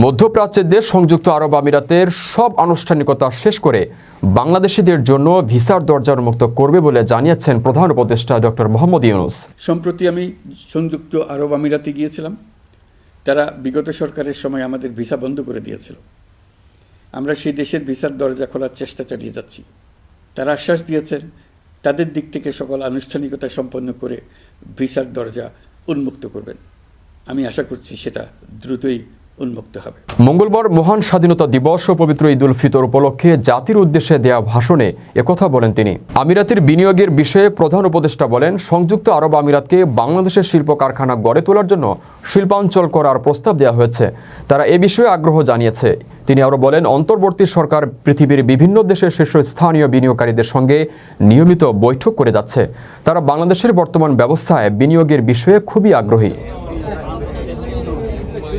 মধ্যপ্রাচ্যের দেশ সংযুক্ত আরব আমিরাতের সব আনুষ্ঠানিকতা শেষ করে বাংলাদেশিদের জন্য ভিসার দরজা উন্মুক্ত করবে বলে জানিয়েছেন প্রধান উপদেষ্টা ডক্টর মোহাম্মদ ইউনুস। সম্প্রতি আমি সংযুক্ত আরব আমিরাতে গিয়েছিলাম। তারা বিগত সরকারের সময় আমাদের ভিসা বন্ধ করে দিয়েছিল। আমরা সেই দেশের ভিসার দরজা খোলার চেষ্টা চালিয়ে যাচ্ছি। তারা আশ্বাস দিয়েছেন, তাদের দিক থেকে সকল আনুষ্ঠানিকতা সম্পন্ন করে ভিসার দরজা উন্মুক্ত করবেন। আমি আশা করছি সেটা দ্রুতই উন্মুক্ত হবে। মঙ্গলবার মহান স্বাধীনতা দিবস ও পবিত্র ঈদ উল ফিতর উপলক্ষে জাতির উদ্দেশ্যে দেয়া ভাষণে একথা বলেন তিনি। আমিরাতের বিনিয়োগের বিষয়ে প্রধান উপদেষ্টা বলেন, সংযুক্ত আরব আমিরাতকে বাংলাদেশের শিল্প কারখানা গড়ে তোলার জন্য শিল্পাঞ্চল করার প্রস্তাব দেওয়া হয়েছে। তারা এ বিষয়ে আগ্রহ জানিয়েছে। তিনি আরও বলেন, অন্তর্বর্তী সরকার পৃথিবীর বিভিন্ন দেশের শীর্ষস্থানীয় বিনিয়োগকারীদের সঙ্গে নিয়মিত বৈঠক করে যাচ্ছে। তারা বাংলাদেশের বর্তমান ব্যবস্থায় বিনিয়োগের বিষয়ে খুবই আগ্রহী।